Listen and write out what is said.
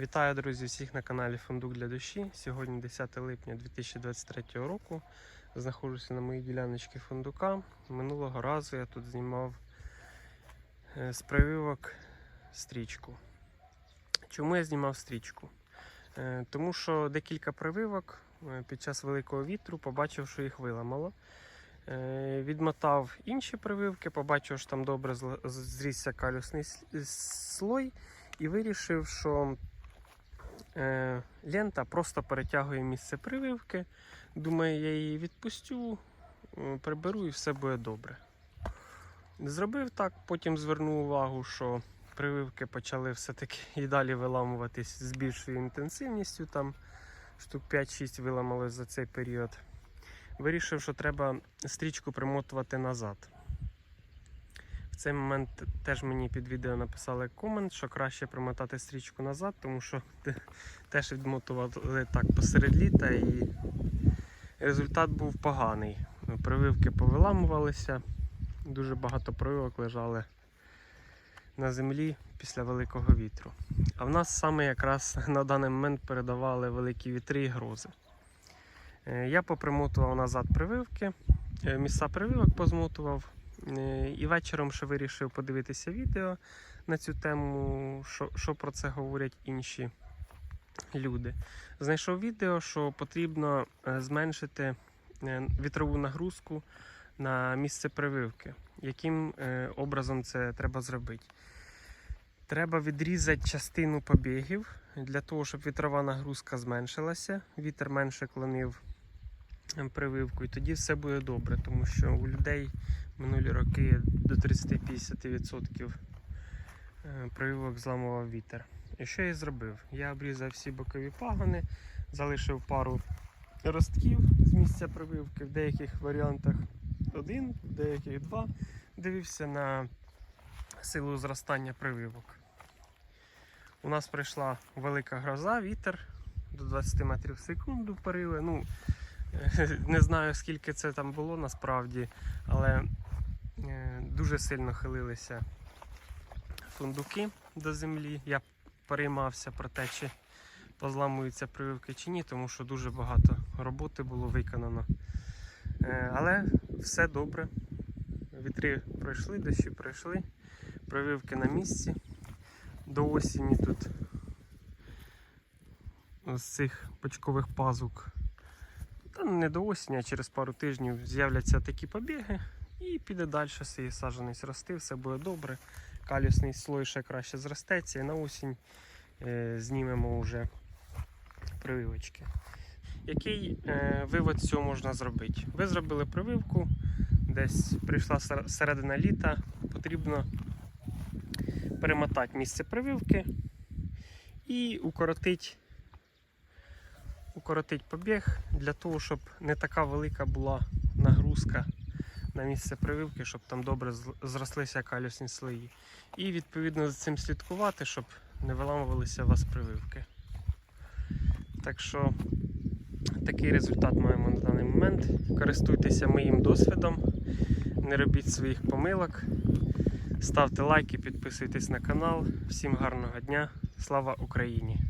Вітаю, друзі, всіх на каналі Фундук для душі. Сьогодні 10 липня 2023 року. Знаходжуся на моїй діляночці фундука. Минулого разу я тут знімав е, з прививок стрічку. Чому я знімав стрічку? Е, Тому що декілька прививок е, під час великого вітру побачив, що їх виламало. Відмотав інші прививки, побачив, що там добре зрісся калюсний слой, і вирішив, що е, лента просто перетягує місце прививки. Думаю, я її відпустю, е, приберу і все буде добре. Зробив так, потім звернув увагу, що прививки почали все-таки і далі виламуватись з більшою інтенсивністю. Там штук 5-6 виламалось за цей період. Вирішив, що треба стрічку примотувати назад. Цей момент теж мені під відео написали комент, що краще примотати стрічку назад, тому що теж відмотували так посеред літа і результат був поганий. Прививки повиламувалися, дуже багато прививок лежали на землі після великого вітру. А в нас саме якраз на даний момент передавали великі вітри і грози. Е, Я попримотував назад прививки, е, місця прививок позмотував. Е, І вечором ще вирішив подивитися відео на цю тему, що, що про це говорять інші люди. Знайшов відео, що потрібно е, зменшити е, вітрову нагрузку на місце прививки. Яким образом це треба зробити? Треба відрізати частину побігів для того, щоб вітрова нагрузка зменшилася, вітер менше клонив е, прививку, і тоді все буде добре, тому що у людей минулі роки до 30-50% е, прививок зламував вітер. І що я зробив? Я обрізав всі бокові пагони, залишив пару ростків з місця прививки, в деяких варіантах один, в деяких два. Дивився на силу зростання прививок. У нас прийшла велика гроза, вітер до 20 метрів в секунду парили. Ну, не знаю скільки це там було насправді, але дуже сильно хилилися фундуки до землі. Я переймався про те, чи позламуються прививки чи ні, тому що дуже багато роботи було виконано. Е, Але все добре. Вітри пройшли, дощі пройшли, прививки на місці. До осені тут з цих почкових пазук. Та не до осені, а через пару тижнів з'являться такі побіги і піде далі свій саджанець рости, все буде добре. Калюсний слой ще краще зростеться і на осінь е, знімемо вже прививочки. Який е, вивод з цього можна зробити? Ви зробили прививку, десь прийшла середина літа, потрібно перемотати місце прививки і укоротити, укоротити побіг для того, щоб не така велика була нагрузка на місце прививки, щоб там добре зрослися калюсні слої. І відповідно за цим слідкувати, щоб не виламувалися у вас прививки. Так що такий результат маємо на даний момент. Користуйтеся моїм досвідом, не робіть своїх помилок. Ставте лайки, підписуйтесь на канал. Всім гарного дня. Слава Україні!